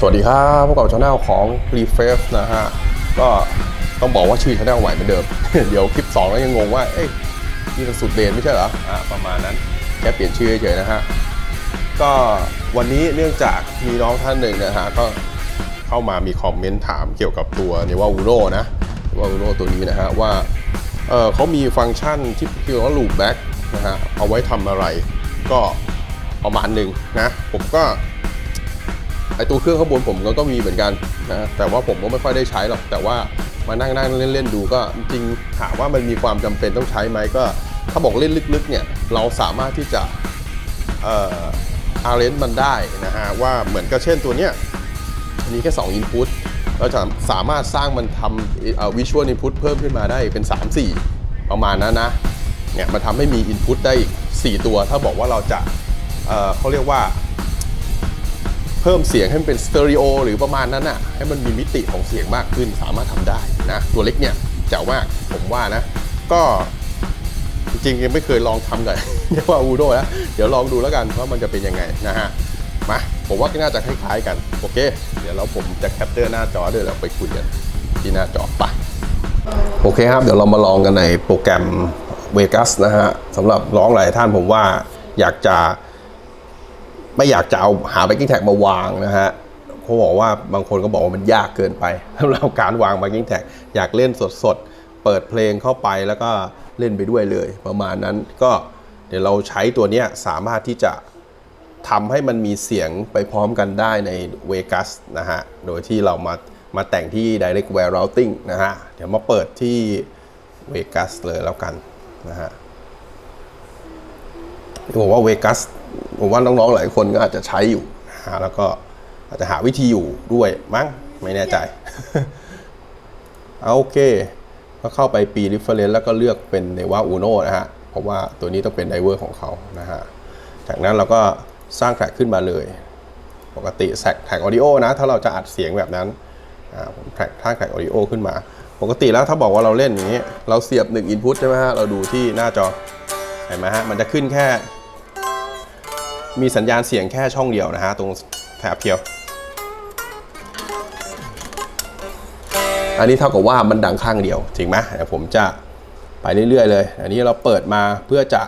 สวัสดีครับพวกกับช anel ของ r e f r e s h นะฮะ ก็ต้องบอกว่าชื่อช anel ใหม่เหมือนเดิม เดี๋ยวคลิป 2 แล้วยังงงว่า เอ้ยนี่มันสุดเดนไม่ใช่เหรอ อ่า ประมาณนั้น แค่เปลี่ยนชื่อเฉยๆนะฮะ ก็วันนี้เนื่องจากมีน้องท่านหนึ่งนะฮะ ก็เข้ามามีคอมเมนต์ถามเกี่ยวกับตัวเนว่าอูโรนะว่าอูโรตัวนี้นะฮะ ว่า เออเขามีฟังก์ชันที่เรียกว่า loop back นะฮะ เอาไว้ทำอะไร ก็ประมาณหนึ่งนะ ผมก็ ไอตัวเครื่องข้างบนผมก็มีเหมือนกันนะแต่ว่าผมก็ไม่ค่อยได้ใช้หรอก แต่ว่ามานั่งนั่งเล่นๆดูก็จริงถามว่ามันมีความจำเป็นต้องใช้ไหมก็ ถ้าบอกเล่นลึกๆเนี่ยเราสามารถที่จะเอ่ออาร์เรนมันได้นะฮะว่าเหมือนกับเช่นตัวเนี้ยมีแค่2 Input เราจะสามารถสร้างมันทำวิชวลอินพุตเพิ่มขึ้นมาได้เป็น 3-4 ประมาณนั้นนะเนี่ยมันทำให้มี Input ได้อีก 4 ตัว ถ้าบอกว่าเราจะเอ่อเขาเรียกว่า เพิ่มเสียงให้มันเป็นสเตอริโอหรือประมาณนั้นน่ะให้มันมีมิติของเสียงมากขึ้นสามารถทำได้นะตัวเล็กเนี่ยเจ๋วมากผมว่านะ ก็จริงๆยังไม่เคยลองทำกับเรียกว่าอูโดนะเดี๋ยวลองดูแล้วกันว่ามันจะเป็นยังไงนะฮะมาผมว่าก็น่าจะคล้ายๆกัน โอเค เดี๋ยวเราผมจะแคปเจอร์หน้าจอด้วยแล้วไปคุยกันที่หน้าจอไปโอเคครับ เดี๋ยวเรามาลองกันในโปรแกรม Vegas นะฮะสำหรับร้องหลายท่านผมว่าอยากจะ ไม่อยากจะเอาหา backing tag มาวางนะฮะเขาบอกว่าบางคนก็บอกว่ามันยากเกินไปสำหรับการวาง backing tag อยากเล่นสดๆ เปิดเพลงเข้าไปแล้วก็เล่นไปด้วยเลย ประมาณนั้นก็เดี๋ยวเราใช้ตัวนี้สามารถที่จะทำให้มันมีเสียงไปพร้อมกันได้ใน Vegas นะฮะ โดยที่เรามามาแต่งที่ Direct Ware Routing นะฮะ เดี๋ยวมาเปิดที่ Vegas เลยแล้วกันนะฮะผมว่าเวกัส ผมว่าน้องๆหลายคนก็อาจจะใช้อยู่นะฮะแล้วก็อาจจะหาวิธีอยู่ด้วยมั้งไม่แน่ใจเอาโอเคก็เข้าไปปี reference แล้วก็เลือกเป็นในว่า Uno นะฮะ เพราะว่าตัวนี้ต้องเป็นไดเวอร์ของเขานะฮะ จากนั้นเราก็สร้างแทร็กขึ้นมาเลย ปกติแท็กออดิโอนะ ถ้าเราจะอัดเสียงแบบนั้นผมแท็กท่าแท็กออดิโอขึ้นมา ปกติแล้วถ้าบอกว่าเราเล่นอย่างนี้ เราเสียบ 1 input ใช่ไหมฮะ เราดูที่หน้าจอ เห็นไหมฮะ มันจะขึ้นแค่ มีสัญญาณเสียงแค่ช่องเดียวนะฮะตรงแถบเพียว อันนี้เท่ากับว่ามันดังข้างเดียวจริงไหมเดี๋ยวผมจะไปเรื่อยๆเลย อันนี้เราเปิดมาเพื่อจะ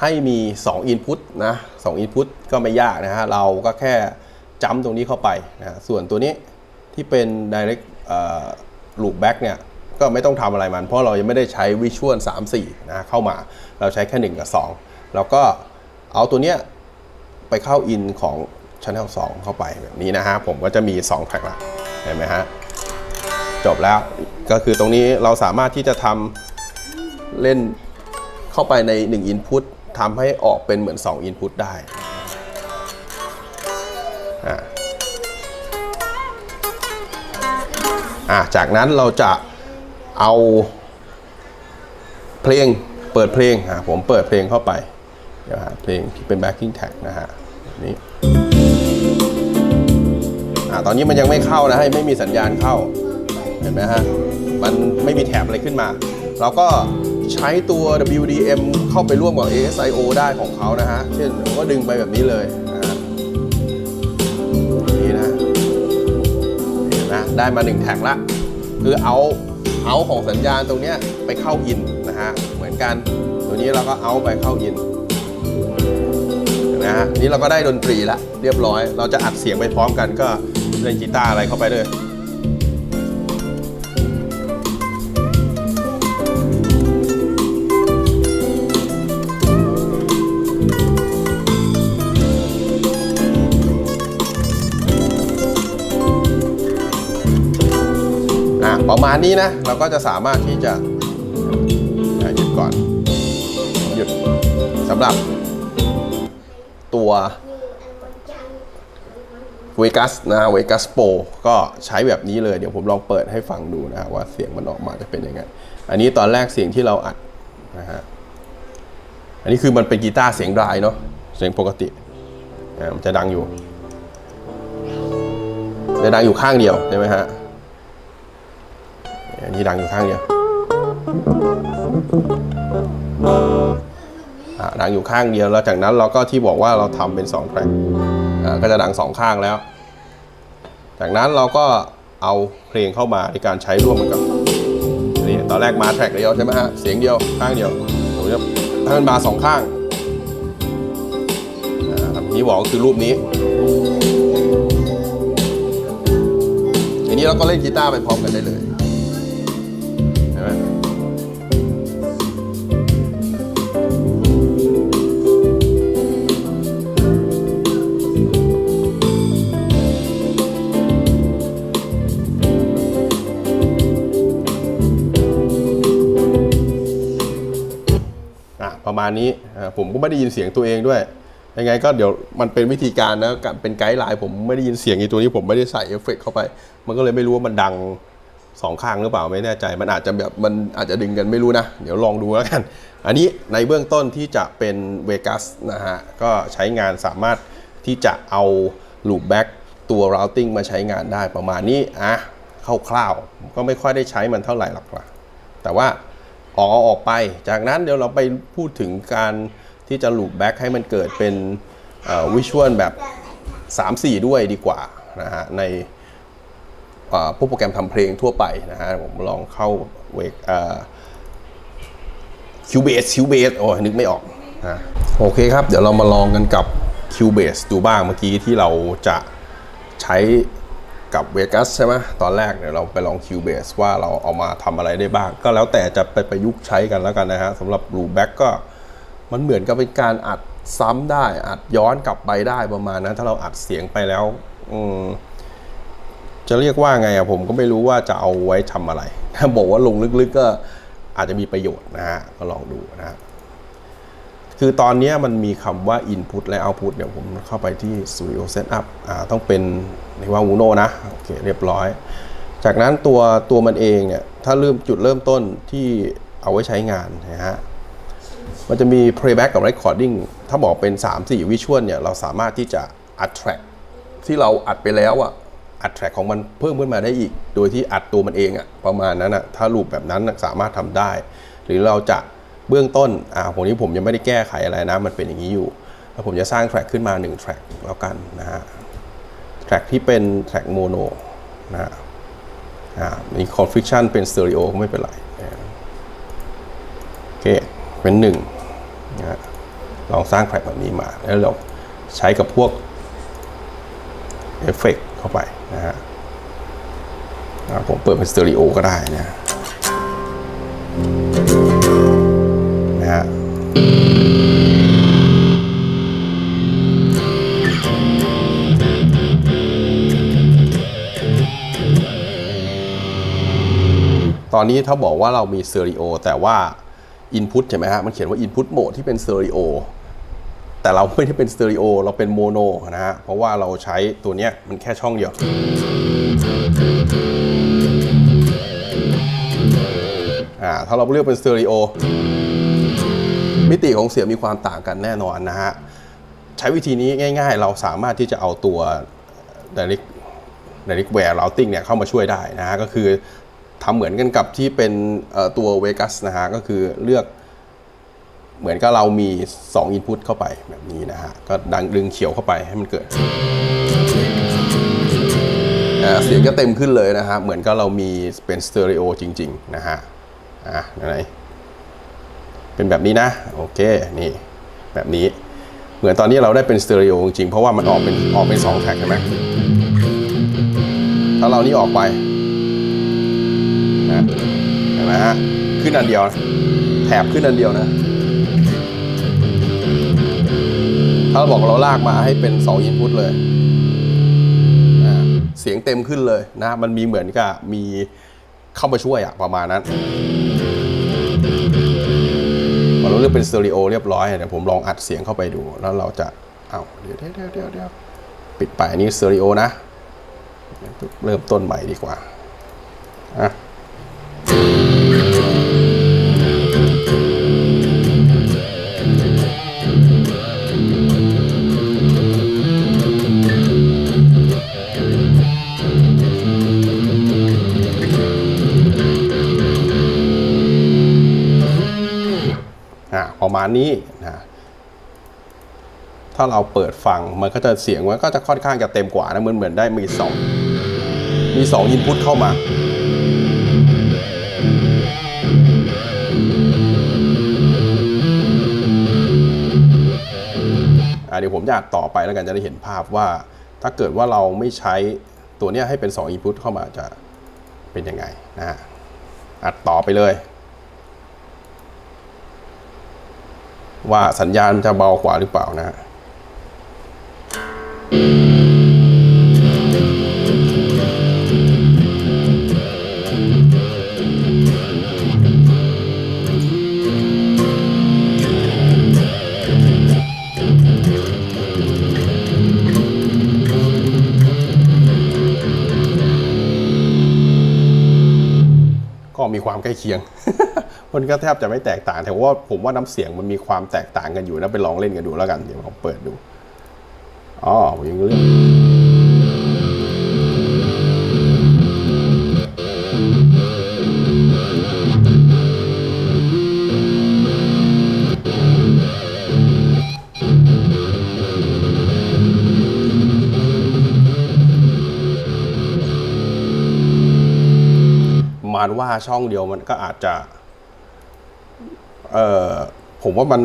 ให้มี 2 Input นะ2 Input ก็ไม่ยากนะฮะ เราก็แค่จัมตรงนี้เข้าไปนะส่วนตัวนี้ที่เป็น direct เอ่อ loop back เนี่ย ก็ไม่ต้องทำอะไรมัน เพราะเรายังไม่ได้ใช้ Visual 3 4 นะเข้ามา เราใช้แค่ 1 กับ 2 แล้วก็เอาตัวเนี้ย ไปเข้าอินของ Channel 2 เข้าไปแบบนี้นะฮะ ผมก็จะมี 2 แท็กละเห็นไหมฮะ จบแล้วก็คือตรงนี้เราสามารถที่จะทำเล่นเข้าไปใน 1 Input ทำให้ออกเป็นเหมือน 2 Input ได้อ่าอะจากนั้นเราจะเอาเพลงเปิดเพลงอะผมเปิดเพลงเข้าไป เดี๋ยวหาเพลงที่เป็น backing tag นะฮะนี้อ่าตอนนี้มันยังไม่เข้านะฮะไม่มีสัญญาณเข้าเห็นไหมฮะมันไม่มีแถบอะไรขึ้นมา เราก็ใช้ตัว WDM เข้าไปร่วมกับ ASIO ได้ของเขานะฮะ เช่นก็ดึงไปแบบนี้เลยนะฮะนี่นะเห็นไหมได้มา1แท็กละ คือเอาเอาของสัญญาณตรงเนี้ยไปเข้าอินนะฮะ เหมือนกัน ตัวนี้เราก็เอาไปเข้าอิน นะฮะนี่เราก็ได้ดนตรีละเรียบร้อย เราจะอัดเสียงไปพร้อมกันก็เล่นกีตาร์อะไรเข้าไปเลยอะประมาณนี้นะเราก็จะสามารถที่จะหยุดก่อนหยุดสำหรับ ตัวเวกัสนะเวกัสโปก็ใช้แบบนี้เลยเดี๋ยวผมลองเปิดให้ฟังดูนะว่าเสียงมันออกมาจะเป็นยังไง อันนี้ตอนแรกเสียงที่เราอัดนะฮะอันนี้คือมันเป็นกีตาร์เสียงดรายเนาะเสียงปกติอ่ามันจะดังอยู่จะดังอยู่ข้างเดียวใช่ไหมฮะอันนี้ดังอยู่ข้างเดียว ดังอยู่ข้างเดียวแล้วจากนั้นเราก็ที่บอกว่าเราทำเป็น2แทร็กก็จะดังสองข้างแล้ว จากนั้นเราก็เอาเพลงเข้ามาในการใช้ร่วมกันกับนี่ตอนแรกมาแทร็กเดียวใช่ไหมฮะเสียงเดียวข้างเดียวผมจะให้มันมาสองข้างอ่าแบบที่บอกก็คือรูปนี้ทีนี้เราก็เล่นกีตาร์ไปพร้อมกันได้เลย ประมาณนี้ผมก็ไม่ได้ยินเสียงตัวเองด้วยยังไงก็เดี๋ยวมันเป็นวิธีการนะเป็นไกด์ไลน์ผมไม่ได้ยินเสียงไอ้ตัวนี้ผมไม่ได้ใส่เอฟเฟกต์เข้าไป มันก็เลยไม่รู้ว่ามันดังสองข้างหรือเปล่าไม่แน่ใจ มันอาจจะแบบมันอาจจะดึงกันไม่รู้นะ เดี๋ยวลองดูแล้วกัน อันนี้ในเบื้องต้นที่จะเป็นเวกัสนะฮะ ก็ใช้งานสามารถที่จะเอา loop back ตัว routing มาใช้งานได้ประมาณนี้อะคร่าวๆก็ไม่ค่อยได้ใช้มันเท่าไหร่หรอกนะแต่ว่า ออกเอาออกไป จากนั้นเดี๋ยวเราไปพูดถึงการที่จะ loop back ให้มันเกิดเป็นวิชวลแบบ 3-4 ด้วยดีกว่านะฮะในพวกโปรแกรมทำเพลงทั่วไปนะฮะผมลองเข้าเวกคิวเบสคิวเบสโอ้ยนึกไม่ออกนะโอเคครับ เดี๋ยวเรามาลองกันกับ Cubase ดูบ้างเมื่อกี้ที่เราจะใช้ กับ Vegas ใช่ไหมตอนแรกเดี๋ยเราไปลอง Cubase ว่าเราเอามาทำอะไรได้บ้าง ก็แล้วแต่จะไปประยุกต์ใช้กันแล้วกันนะฮะสำหรับ Loopback ก็มันเหมือนกับเป็นการอัดซ้ำได้ อัดย้อนกลับไปได้ประมาณนั้น ถ้าเราอัดเสียงไปแล้วอืมจะเรียกว่าไงอะผมก็ไม่รู้ว่าจะเอาไว้ทำอะไร ถ้าบอกว่าลงลึกๆก็อาจจะมีประโยชน์นะฮะก็ลองดูนะฮะ คือตอนนี้มันมีคำว่า Input และ Output เดี๋ยวผมเข้าไปที่ Studio Setup อ่าต้องเป็นในว่า Uno นะโอเคเรียบร้อย จากนั้นตัวตัวมันเองเนี่ยถ้าเริ่มจุดเริ่มต้นที่เอาไว้ใช้งานนะฮะมันจะมี Playback กับ Recording ถ้าบอกเป็น 3-4 Visual เนี่ยเราสามารถที่จะอัด track ที่เราอัดไปแล้วอะอัด track ของมันเพิ่มขึ้นมาได้อีก โดยที่อัดตัวมันเองอะประมาณนั้นอะถ้ารูปแบบนั้นสามารถทำได้ หรือเราจะ เบื้องต้นอ่าผมนี้ผมยังไม่ได้แก้ไขอะไรนะ มันเป็นอย่างนี้อยู่ แล้วผมจะสร้างแทร็กขึ้นมา1แทร็กแล้วกันนะฮะแทร็กที่เป็นแทร็กโมโนนะฮะอ่ามีคอนฟิกชันเป็นสเตอริโอก็ไม่เป็นไรโอเคเป็นหนึ่งนะฮะลองสร้างแทร็กแบบนี้มา แล้วเราใช้กับพวกเอฟเฟกเข้าไปนะฮะอ่าผมเปิดเป็นสเตอริโอก็ได้นะ อนนี้ถ้าบอกว่าเรามีเตอริโอแต่ว่า Input ใช่ไหมฮะมันเขียนว่า Input Mode ที่เป็นเตอริโอแต่เราไม่ได้เป็นสเตอริโอเราเป็นโมโนนะฮะ เพราะว่าเราใช้ตัวเนี้ยมันแค่ช่องเดียว อ่า ถ้าเราเลือกเป็นสเตอริโอมิติของเสียงมีความต่างกันแน่นอนนะฮะ ใช้วิธีนี้ง่าย ๆ เราสามารถที่จะเอาตัว direct direct ware routing เนี่ยเข้ามาช่วยได้นะฮะ ก็คือ ทำเหมือนกันกับที่เป็นตัว Vegas นะฮะก็คือเลือกเหมือนกับเรามี 2 input เข้าไปแบบนี้นะฮะ ก็ดังดึงเขียวเข้าไปให้มันเกิด เสียงก็เต็มขึ้นเลยนะฮะ เหมือนกับเรามีเป็นสเตอริโอจริง ๆ นะฮะ อะไหนเป็นแบบนี้นะ โอเค นี่ แบบนี้ เหมือนตอนนี้เราได้เป็นสเตอริโอจริงๆ เพราะว่ามันออกเป็นออกเป็นสองแท็กใช่ไหมถ้าเรานี่ออกไป ไหมฮะ ขึ้นอันเดียวนะแถบขึ้นอันเดียวนะ ถ้าเราบอกเราลากมาให้เป็น2 input เลย เสียงเต็มขึ้นเลยนะ มันมีเหมือนกับมีเข้ามาช่วยอะประมาณนั้นพอเราเลือกเป็นสเตอริโอเรียบร้อยเดี๋ยวผมลองอัดเสียงเข้าไปดู แล้วเราจะ เอาเดี๋ยวเดี๋ยวเดี๋ยวเดี๋ยวเดี๋ยวปิดไปอันนี้สเตอริโอนะ เริ่มต้นใหม่ดีกว่า อะ มาณนี้นะถ้าเราเปิดฟังมันก็จะเสียงมันก็จะค่อนข้างจะเต็มกว่านะเหมือนเหมือนได้มีสองมี2 input เข้ามาเดี๋ยวผมจะอัดต่อไปแล้วกันจะได้เห็นภาพว่า ถ้าเกิดว่าเราไม่ใช้ตัวนี้ให้เป็น 2 input เข้ามาจะเป็นยังไงนะอัดต่อไปเลย ว่าสัญญาณจะเบากว่าหรือเปล่านะฮะ มีความใกล้เคียง มันก็แทบจะไม่แตกต่าง แต่ว่าผมว่าน้ำเสียงมันมีความแตกต่างกันอยู่นะไปลองเล่นกันดูแล้วกัน เดี๋ยวผมเปิดดูอ๋อผมยังเลือก มาณว่าช่องเดียวมันก็อาจจะ เอ่อผมว่ามัน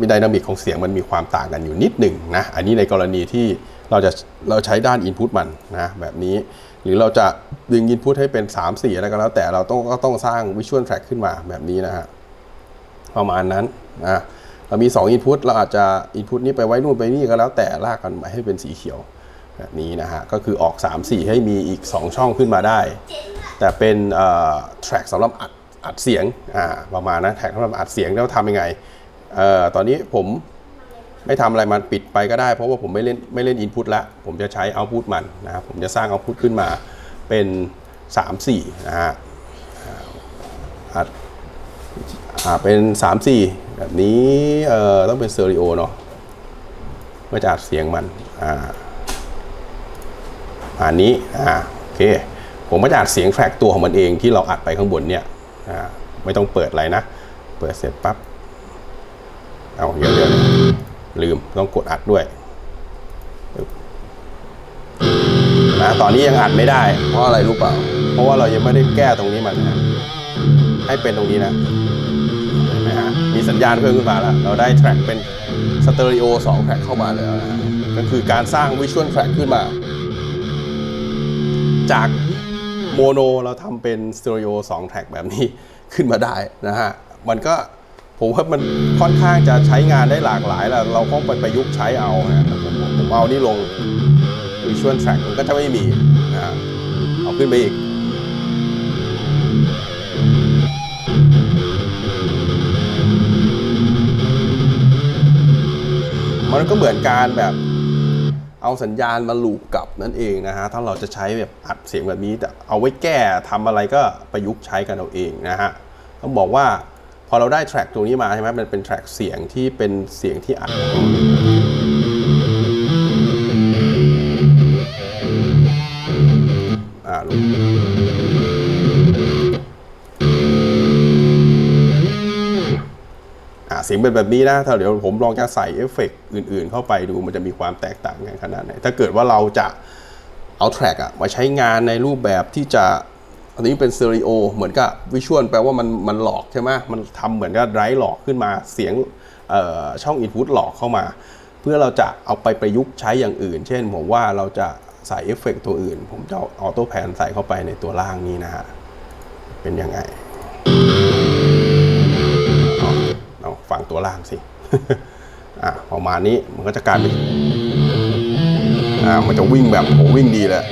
มีไดนามิกของเสียงมันมีความต่างกันอยู่นิดหนึ่งนะ อันนี้ในกรณีที่เราจะเราใช้ด้าน Input มันนะแบบนี้ หรือเราจะดึง Input ให้เป็น 3 4 อะไรก็แล้วแต่เราต้องก็ต้องสร้าง Visual Track ขึ้นมาแบบนี้นะฮะประมาณนั้นนะเรามี 2 Input เราอาจจะ Input นี้ไปไว้นู่นไปนี่ก็แล้วแต่ลากกันมาให้เป็นสีเขียว แบบนี้นะฮะ ก็คือออก 3 4 ให้มีอีก 2 ช่องขึ้นมาได้ แต่เป็นเอ่อ track สำหรับอัดอัดเสียงอ่าประมาณนะแท็กสำหรับอัดเสียงแล้วทำยังไงเอ่อตอนนี้ผมไม่ทำอะไรมันปิดไปก็ได้ เพราะว่าผมไม่เล่นไม่เล่น input ละผมจะใช้ output มันนะครับผมจะสร้าง output ขึ้นมาเป็น 3 4 นะฮะอ่าอัดอ่าเป็น 3 4 แบบนี้เอ่อต้องเป็นสเตอริโอเนาะเพื่อจะอัดเสียงมันอ่า อันนี้อ่าโอเคผมก็จะอัดเสียงแทร็กตัวของมันเองที่เราอัดไปข้างบนเนี่ยอ่าไม่ต้องเปิดอะไรนะ เปิดเสร็จปั๊บเอาเดี๋ยวเดี๋ยวลืมต้องกดอัดด้วยนะตอนนี้ยังอัดไม่ได้ เพราะอะไรรู้เปล่า เพราะว่าเรายังไม่ได้แก้ตรงนี้มันนะให้เป็นตรงนี้นะเห็นไหมฮะมีสัญญาณเพิ่มขึ้นมาแล้ว เราได้แทร็กเป็นสเตอริโอ2แทร็กเข้ามาแล้วนะก็คือการสร้างวิชวลแทร็กขึ้นมา จากโมโนเราทำเป็นสเตอริโอ2แท็กแบบนี้ขึ้นมาได้นะฮะ มันก็ผมว่ามันค่อนข้างจะใช้งานได้หลากหลายแล้วเราก็ไปประยุกต์ใช้เอานะผมผมเอานี่ลง Visual Track มันก็จะไม่มีนะฮะเอาขึ้นไปอีกมันก็เหมือนการแบบ เอาสัญญาณมาลูปกลับนั่นเองนะฮะ ถ้าเราจะใช้แบบอัดเสียงแบบนี้แต่เอาไว้แก้ทำอะไรก็ประยุกต์ใช้กันเอาเองนะฮะ ต้องบอกว่าพอเราได้แทร็กตัวนี้มาใช่ไหมมันเป็นแทร็กเสียงที่เป็นเสียงที่อัดอ่าลูก สียงเป็นแบบนี้นะถ้าเดี๋ยวผมลองจะใส่เอฟเฟกต์อื่นๆ เข้าไปดูมันจะมีความแตกต่างกันขนาดไหน ถ้าเกิดว่าเราจะเอาแทร็กอะมาใช้งานในรูปแบบที่จะอันนี้เป็นสเตอริโอเหมือนกับวิชวลแปลว่ามันมันหลอกใช่ไหมมันทำเหมือนกับไร้หลอกขึ้นมาเสียงช่องอินพุตหลอกเข้ามา เพื่อเราจะเอาไปประยุกต์ใช้อย่างอื่น เช่นผมว่าเราจะใส่เอฟเฟกต์ตัวอื่น ผมจะอออโต้แพนใส่เข้าไปในตัวล่างนี้นะฮะเป็นยังไง เอาฝั่งตัวล่างสิอะประมาณนี้มันก็จะกลายเป็นอ่ามันจะวิ่งแบบโหวิ่งดีแหละ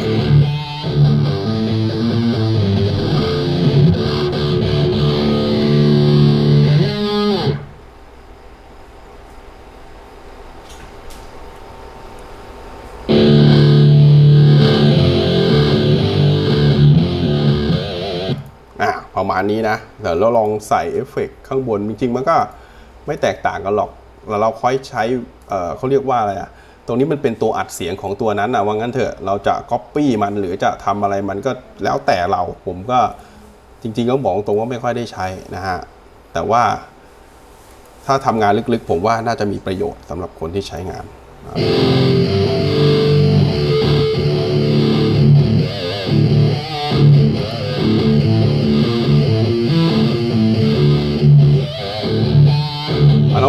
มาณนี้นะเดี๋ยวเราลองใส่เอฟเฟกต์ข้างบน จริงๆ มันก็ไม่แตกต่างกันหรอกแล้วเราค่อยใช้เเขาเรียกว่าอะไรอะตรงนี้มันเป็นตัวอัดเสียงของตัวนั้นนะว่างั้นเถอะเราจะก๊อปปี้มันหรือจะทำอะไรมันก็แล้วแต่เราผมก็จริงๆก็บอกตรงว่าไม่ค่อยได้ใช้นะฮะแต่ว่าถ้าทำงานลึกๆ ผมว่าน่าจะมีประโยชน์สำหรับคนที่ใช้งาน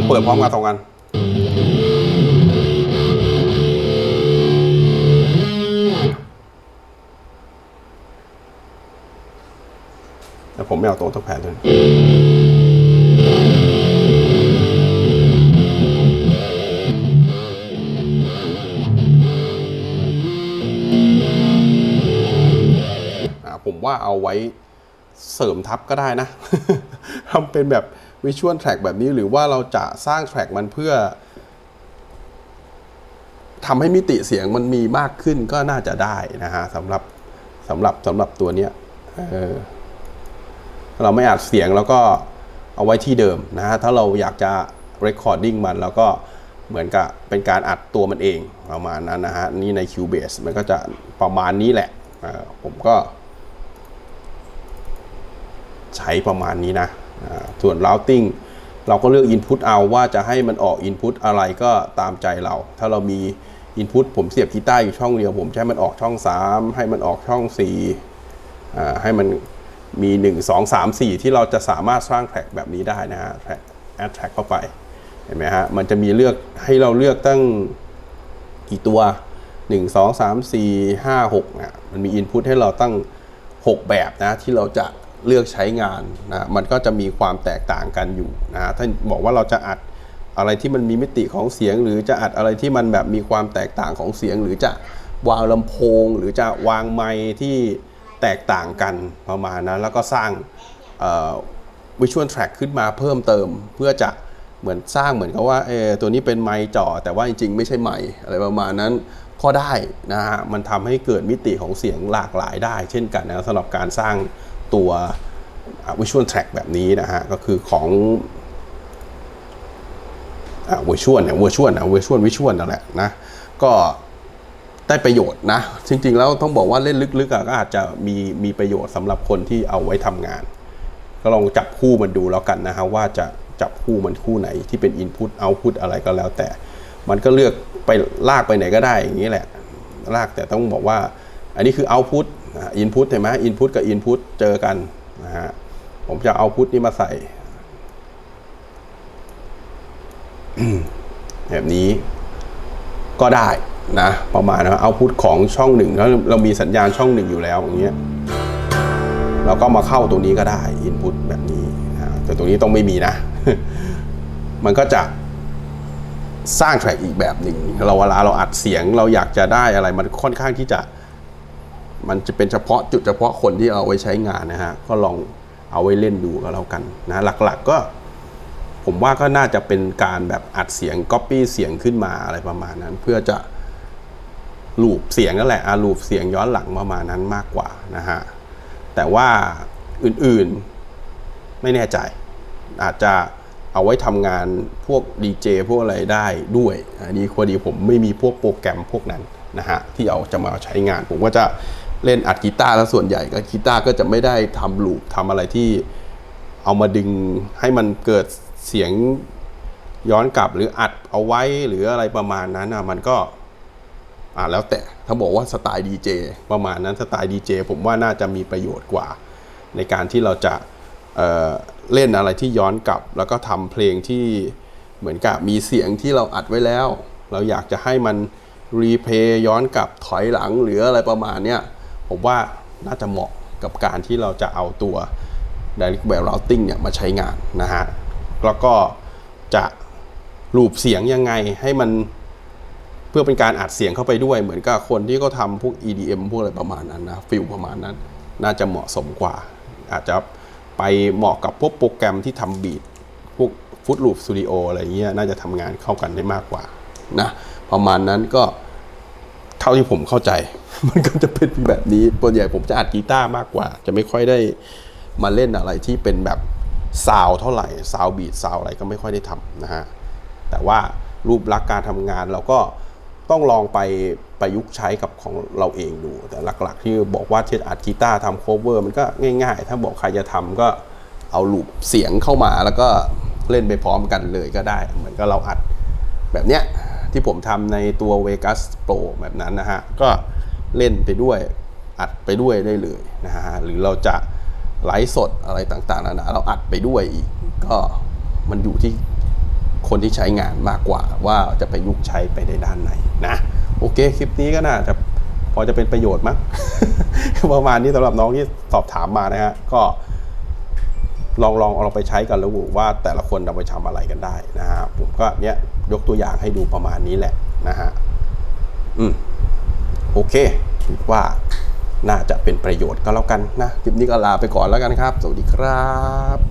เปิดพร้อมกันสองกันแต่ผมไม่เอาโต๊ะทั้งแผ่นเลยอ่าผมว่าเอาไว้เสริมทับก็ได้นะ ทำเป็นแบบ วิชวลแทร็กแบบนี้ หรือว่าเราจะสร้างแทร็กมันเพื่อทำให้มิติเสียงมันมีมากขึ้นก็น่าจะได้นะฮะสำหรับสำหรับสำหรับตัวเนี้ยเออเราไม่อัดเสียงแล้วก็เอาไว้ที่เดิมนะฮะถ้าเราอยากจะ recording มันแล้วก็เหมือนกับเป็นการอัดตัวมันเองประมาณนั้นนะฮะนี่ใน Cubase มันก็จะประมาณนี้แหละผมก็ ใช้ประมาณนี้นะ ส่วน routing เราก็เลือก input เอาว่าจะให้มันออก input อะไรก็ตามใจเรา ถ้าเรามี input ผมเสียบกีตาร์อยู่ช่องเดียว ผมให้มันออกช่อง 3 ให้มันออกช่อง4อ่าให้มันมี 1 2 3 4 ที่เราจะสามารถสร้างแทร็กแบบนี้ได้นะฮะแทร็ก add track เข้าไป เห็นไหมฮะ มันจะมีเลือกให้เราเลือกตั้งกี่ตัว 1 2 3 4 5 6นะมันมี input ให้เราตั้ง 6 แบบนะที่เราจะ เลือกใช้งานนะมันก็จะมีความแตกต่างกันอยู่นะถ้าบอกว่าเราจะอัดอะไรที่มันมีมิติของเสียง หรือจะอัดอะไรที่มันแบบมีความแตกต่างของเสียง หรือจะวางลำโพง หรือจะวางไมค์ที่แตกต่างกันประมาณนั้นแล้วก็สร้างวิชวลแทร็กขึ้นมาเพิ่มเติม เพื่อจะเหมือนสร้างเหมือนกับว่าเออตัวนี้เป็นไมค์จ่อแต่ว่าจริงๆ ไม่ใช่ไมค์อะไรประมาณนั้นก็ได้นะฮะมันทำให้เกิดมิติของเสียงหลากหลายได้ เช่นกันนะสำหรับการสร้าง ตัววิชวลแทร็กแบบนี้นะฮะ ก็คือของเวอร์ชวลเนี่ยเวอร์ชวลนะเวอร์ชวลวิชวลนั่นแหละนะ ก็ได้ประโยชน์นะ จริง ๆ แล้วต้องบอกว่าเล่นลึกๆก็อาจจะมีมีประโยชน์สำหรับคนที่เอาไว้ทำงาน ก็ลองจับคู่มันดูแล้วกันนะฮะ ว่าจะจับคู่มันคู่ไหนที่เป็น Input Output อะไรก็แล้วแต่ มันก็เลือกไปลากไปไหนก็ได้อย่างนี้แหละ ลากแต่ต้องบอกว่า อันนี้คือ Output อินพุตเห็นไหมอินพุตกับอินพุตเจอกันนะฮะผมจะเอาพุตนี้มาใส่ แบบนี้ก็ได้นะประมาณนะเอาพุทของช่องหนึ่งแล้วเรามีสัญญาณช่องหนึ่งอยู่แล้วอย่างเงี้ยเราก็มาเข้าตรงนี้ก็ได้อินพุตแบบนี้แต่ตรงนี้ต้องไม่มีนะ มันก็จะสร้างแทร็กอีกแบบหนึ่งเราเวลาเราอัดเสียงเราอยากจะได้อะไรมันค่อนข้างที่จะ มันจะเป็นเฉพาะจุดเฉพาะคนที่เอาไว้ใช้งานนะฮะ ก็ลองเอาไว้เล่นดูก็แล้วกันนะหลักๆก็ผมว่าก็น่าจะเป็นการแบบอัดเสียงก๊อปปี้เสียงขึ้นมาอะไรประมาณนั้น เพื่อจะลูปเสียงนั่นแหละอาลูปเสียงย้อนหลังประมาณนั้นมากกว่านะฮะ แต่ว่าอื่นๆไม่แน่ใจ อาจจะเอาไว้ทำงานพวกดีเจพวกอะไรได้ด้วย อันนี้พอดีผมไม่มีพวกโปรแกรมพวกนั้นนะฮะที่เอาจะมาใช้งาน ผมก็จะ เล่นอัดกีตาร์แล้วส่วนใหญ่ก็กีตาร์ก็จะไม่ได้ทำลูปทำอะไรที่เอามาดึงให้มันเกิดเสียงย้อนกลับหรืออัดเอาไว้หรืออะไรประมาณนั้นนะมันก็อ่าแล้วแต่ถ้าบอกว่าสไตล์ดีเจประมาณนั้นสไตล์ดีเจผมว่าน่าจะมีประโยชน์กว่า ในการที่เราจะเเล่นอะไรที่ย้อนกลับ แล้วก็ทำเพลงที่เหมือนกับมีเสียงที่เราอัดไว้แล้ว เราอยากจะให้มันรีเพย์ย้อนกลับถอยหลังหรืออะไรประมาณเนี้ย ผมว่าน่าจะเหมาะกับการที่เราจะเอาตัว Direct Wave Routing เนี่ยมาใช้งานนะฮะ แล้วก็จะลูปเสียงยังไงให้มันเพื่อเป็นการอัดเสียงเข้าไปด้วยเหมือนกับคนที่เขาทำพวก EDM พวกอะไรประมาณนั้นนะฟิลประมาณนั้น น่าจะเหมาะสมกว่า อาจจะไปเหมาะกับพวกโปรแกรมที่ทำบีทพวกฟุตลูปสตูดิโออะไรเงี้ยน่าจะทำงานเข้ากันได้มากกว่านะประมาณนั้นก็ ท่าที่ผมเข้าใจ มันก็จะเป็นแบบนี้ส่วนใหญ่ผมจะอัดกีตาร์มากกว่า จะไม่ค่อยได้มาเล่นอะไรที่เป็นแบบซาวเท่าไหร่ซาวบีทซาวอะไรก็ไม่ค่อยได้ทำนะฮะแต่ว่ารูปลักษณ์การทำงานเราก็ต้องลองไปประยุกต์ใช้กับของเราเองดู แต่หลักๆ ที่บอกว่าเช่นอัดกีตาร์ทำโคเวอร์มันก็ง่าย ๆ ถ้าบอกใครจะทำก็เอาลูปเสียงเข้ามาแล้วก็เล่นไปพร้อมกันเลยก็ได้ เหมือนกับเราอัดแบบเนี้ย ที่ผมทำในตัว Vegas Pro แบบนั้นนะฮะ ก็เล่นไปด้วยอัดไปด้วยได้เลยนะฮะ หรือเราจะไลฟ์สดอะไรต่างๆนานาเราอัดไปด้วยอีก ก็มันอยู่ที่คนที่ใช้งานมากกว่าว่าจะไปยุกใช้ไปในด้านไหนนะ โอเค คลิปนี้ก็น่าจะพอจะเป็นประโยชน์มั้งประมาณนี้สำหรับน้องที่สอบถามมานะฮะก็ ลองลองเอาลองไปใช้กันแล้วว่าแต่ละคนนำไปทำอะไรกันได้นะฮะผมก็เนี้ยยกตัวอย่างให้ดูประมาณนี้แหละนะฮะอืมโอเคคิดว่าน่าจะเป็นประโยชน์ก็แล้วกันนะคลิปนี้ก็ลาไปก่อนแล้วกันครับ สวัสดีครับ